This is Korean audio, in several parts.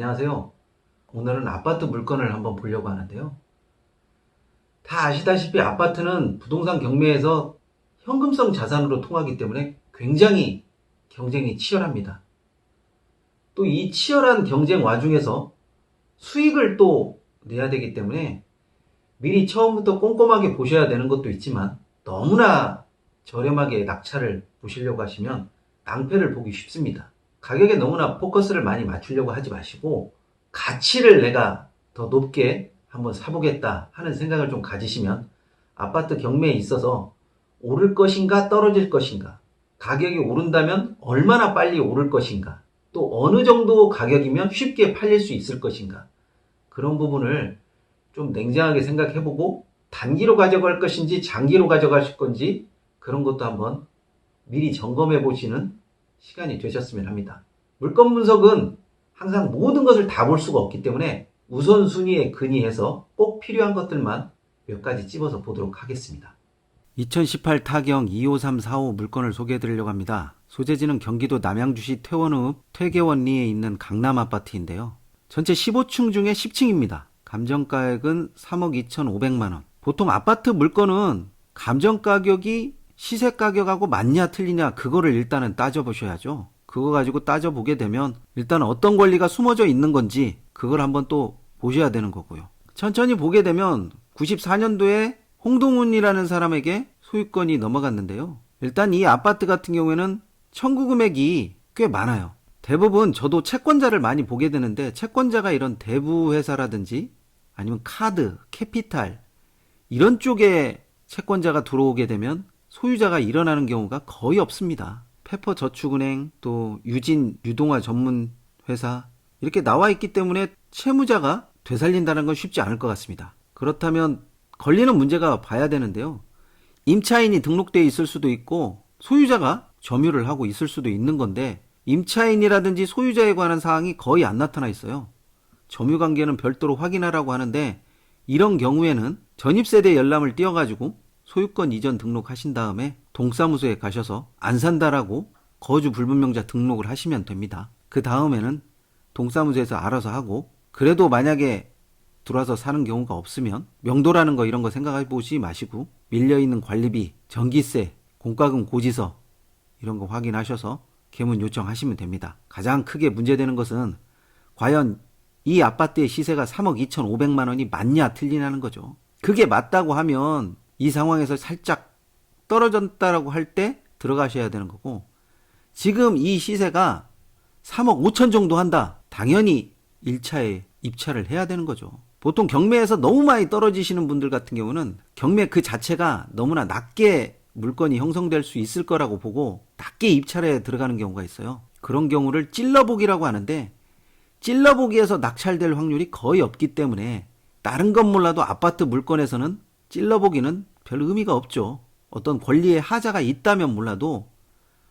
안녕하세요. 오늘은 아파트 물건을 한번 보려고 하는데요. 다 아시다시피 아파트는 부동산 경매에서 현금성 자산으로 통하기 때문에 굉장히 경쟁이 치열합니다. 또 이 치열한 경쟁 와중에서 수익을 또 내야 되기 때문에 미리 처음부터 꼼꼼하게 보셔야 되는 것도 있지만 너무나 저렴하게 낙찰을 보시려고 하시면 낭패를 보기 쉽습니다. 가격에 너무나 포커스를 많이 맞추려고 하지 마시고 가치를 내가 더 높게 한번 사보겠다 하는 생각을 좀 가지시면 아파트 경매에 있어서 오를 것인가 떨어질 것인가 가격이 오른다면 얼마나 빨리 오를 것인가 또 어느 정도 가격이면 쉽게 팔릴 수 있을 것인가 그런 부분을 좀 냉정하게 생각해보고 단기로 가져갈 것인지 장기로 가져가실 건지 그런 것도 한번 미리 점검해 보시는 시간이 되셨으면 합니다. 물건 분석은 항상 모든 것을 다 볼 수가 없기 때문에 우선순위에 근의해서 꼭 필요한 것들만 몇 가지 찝어서 보도록 하겠습니다. 2018 타경 25345 물건을 소개해 드리려고 합니다. 소재지는 경기도 남양주시 퇴원읍 퇴계원리에 있는 강남 아파트인데요. 전체 15층 중에 10층입니다. 감정가액은 3억 2,500만 원. 보통 아파트 물건은 감정가격이 시세 가격하고 맞냐 틀리냐 그거를 일단은 따져보셔야죠. 그거 가지고 따져보게 되면 일단 어떤 권리가 숨어져 있는 건지 그걸 한번 또 보셔야 되는 거고요. 천천히 보게 되면 94년도에 홍동훈이라는 사람에게 소유권이 넘어갔는데요. 일단 이 아파트 같은 경우에는 청구 금액이 꽤 많아요. 대부분 저도 채권자를 많이 보게 되는데 채권자가 이런 대부 회사라든지 아니면 카드, 캐피탈 이런 쪽에 채권자가 들어오게 되면 소유자가 일어나는 경우가 거의 없습니다. 페퍼 저축은행 또 유진 유동화 전문 회사 이렇게 나와 있기 때문에 채무자가 되살린다는 건 쉽지 않을 것 같습니다. 그렇다면 걸리는 문제가 봐야 되는데요. 임차인이 등록되어 있을 수도 있고 소유자가 점유를 하고 있을 수도 있는 건데 임차인이라든지 소유자에 관한 사항이 거의 안 나타나 있어요. 점유 관계는 별도로 확인하라고 하는데 이런 경우에는 전입세대 열람을 띄워가지고 소유권 이전 등록하신 다음에 동사무소에 가셔서 안 산다라고 거주 불분명자 등록을 하시면 됩니다. 그 다음에는 동사무소에서 알아서 하고 그래도 만약에 들어와서 사는 경우가 없으면 명도라는 거 이런 거 생각해 보지 마시고 밀려있는 관리비, 전기세, 공과금 고지서 이런 거 확인하셔서 개문 요청하시면 됩니다. 가장 크게 문제되는 것은 과연 이 아파트의 시세가 3억 2,500만 원이 맞냐 틀리냐는 거죠. 그게 맞다고 하면 이 상황에서 살짝 떨어졌다라고 할 때 들어가셔야 되는 거고 지금 이 시세가 3억 5천 정도 한다. 당연히 1차에 입찰을 해야 되는 거죠. 보통 경매에서 너무 많이 떨어지시는 분들 같은 경우는 경매 그 자체가 너무나 낮게 물건이 형성될 수 있을 거라고 보고 낮게 입찰에 들어가는 경우가 있어요. 그런 경우를 찔러보기라고 하는데 찔러보기에서 낙찰될 확률이 거의 없기 때문에 다른 건 몰라도 아파트 물건에서는 찔러보기는 별 의미가 없죠. 어떤 권리의 하자가 있다면 몰라도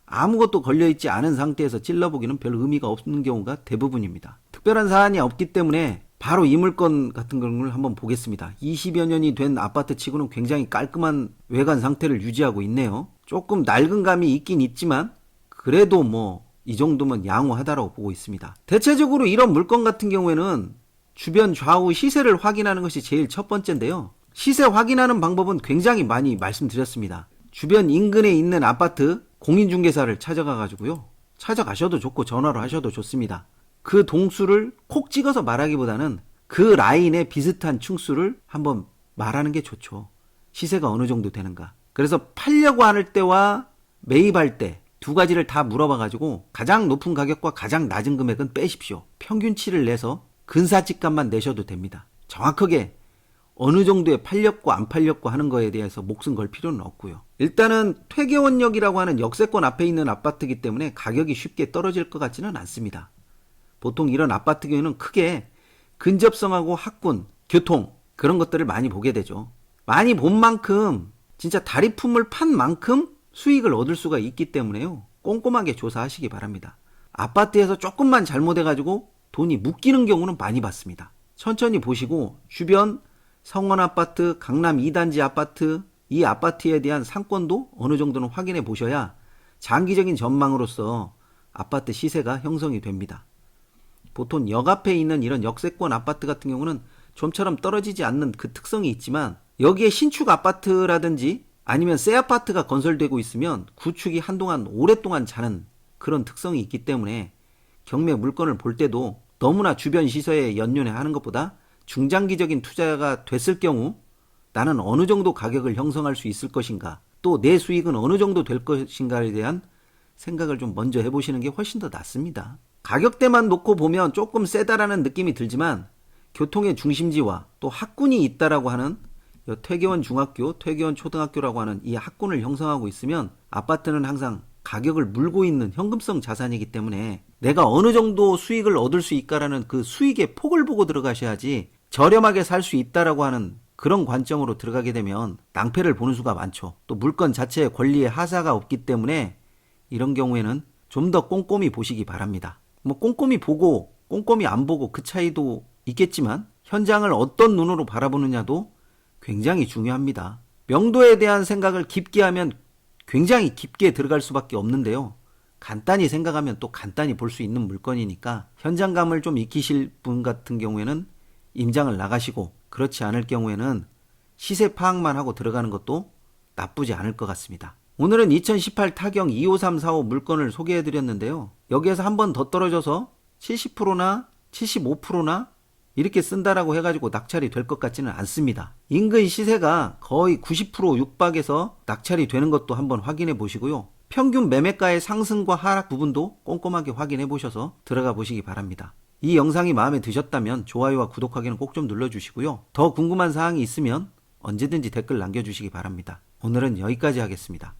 아무것도 걸려있지 않은 상태에서 찔러보기는 별 의미가 없는 경우가 대부분입니다. 특별한 사안이 없기 때문에 바로 이 물건 같은 경우를 한번 보겠습니다. 20여 년이 된 아파트 치고는 굉장히 깔끔한 외관 상태를 유지하고 있네요. 조금 낡은 감이 있긴 있지만 그래도 뭐 이 정도면 양호하다라고 보고 있습니다. 대체적으로 이런 물건 같은 경우에는 주변 좌우 시세를 확인하는 것이 제일 첫 번째인데요. 시세 확인하는 방법은 굉장히 많이 말씀드렸습니다. 주변 인근에 있는 아파트 공인중개사를 찾아가 가지고요. 찾아가셔도 좋고 전화로 하셔도 좋습니다. 그 동수를 콕 찍어서 말하기보다는 그 라인에 비슷한 층수를 한번 말하는 게 좋죠. 시세가 어느 정도 되는가. 그래서 팔려고 할 때와 매입할 때 두 가지를 다 물어봐 가지고 가장 높은 가격과 가장 낮은 금액은 빼십시오. 평균치를 내서 근사직감만 내셔도 됩니다. 정확하게 어느 정도에 팔렸고 안 팔렸고 하는 거에 대해서 목숨 걸 필요는 없고요. 일단은 퇴계원역이라고 하는 역세권 앞에 있는 아파트이기 때문에 가격이 쉽게 떨어질 것 같지는 않습니다. 보통 이런 아파트 경우는 크게 근접성하고 학군, 교통 그런 것들을 많이 보게 되죠. 많이 본 만큼 진짜 다리품을 판 만큼 수익을 얻을 수가 있기 때문에요. 꼼꼼하게 조사하시기 바랍니다. 아파트에서 조금만 잘못해가지고 돈이 묶이는 경우는 많이 봤습니다. 천천히 보시고 주변 성원 아파트, 강남 2단지 아파트, 이 아파트에 대한 상권도 어느 정도는 확인해 보셔야 장기적인 전망으로서 아파트 시세가 형성이 됩니다. 보통 역 앞에 있는 이런 역세권 아파트 같은 경우는 좀처럼 떨어지지 않는 그 특성이 있지만 여기에 신축 아파트라든지 아니면 새 아파트가 건설되고 있으면 구축이 한동안 오랫동안 자는 그런 특성이 있기 때문에 경매 물건을 볼 때도 너무나 주변 시세에 연연해 하는 것보다 중장기적인 투자가 됐을 경우 나는 어느 정도 가격을 형성할 수 있을 것인가 또 내 수익은 어느 정도 될 것인가에 대한 생각을 좀 먼저 해보시는 게 훨씬 더 낫습니다. 가격대만 놓고 보면 조금 세다라는 느낌이 들지만 교통의 중심지와 또 학군이 있다라고 하는 이 퇴계원 중학교, 퇴계원 초등학교라고 하는 이 학군을 형성하고 있으면 아파트는 항상 가격을 물고 있는 현금성 자산이기 때문에 내가 어느 정도 수익을 얻을 수 있까라는 그 수익의 폭을 보고 들어가셔야지 저렴하게 살 수 있다라고 하는 그런 관점으로 들어가게 되면 낭패를 보는 수가 많죠. 또 물건 자체의 권리에 하자가 없기 때문에 이런 경우에는 좀 더 꼼꼼히 보시기 바랍니다. 뭐 꼼꼼히 보고 꼼꼼히 안 보고 그 차이도 있겠지만 현장을 어떤 눈으로 바라보느냐도 굉장히 중요합니다. 명도에 대한 생각을 깊게 하면 굉장히 깊게 들어갈 수밖에 없는데요. 간단히 생각하면 또 간단히 볼 수 있는 물건이니까 현장감을 좀 익히실 분 같은 경우에는 임장을 나가시고 그렇지 않을 경우에는 시세 파악만 하고 들어가는 것도 나쁘지 않을 것 같습니다. 오늘은 2018 타경 25345 물건을 소개해 드렸는데요. 여기에서 한 번 더 떨어져서 70%나 75%나 이렇게 쓴다라고 해가지고 낙찰이 될 것 같지는 않습니다. 인근 시세가 거의 90% 육박에서 낙찰이 되는 것도 한번 확인해 보시고요. 평균 매매가의 상승과 하락 부분도 꼼꼼하게 확인해 보셔서 들어가 보시기 바랍니다. 이 영상이 마음에 드셨다면 좋아요와 구독하기는 꼭 좀 눌러주시고요. 더 궁금한 사항이 있으면 언제든지 댓글 남겨주시기 바랍니다. 오늘은 여기까지 하겠습니다.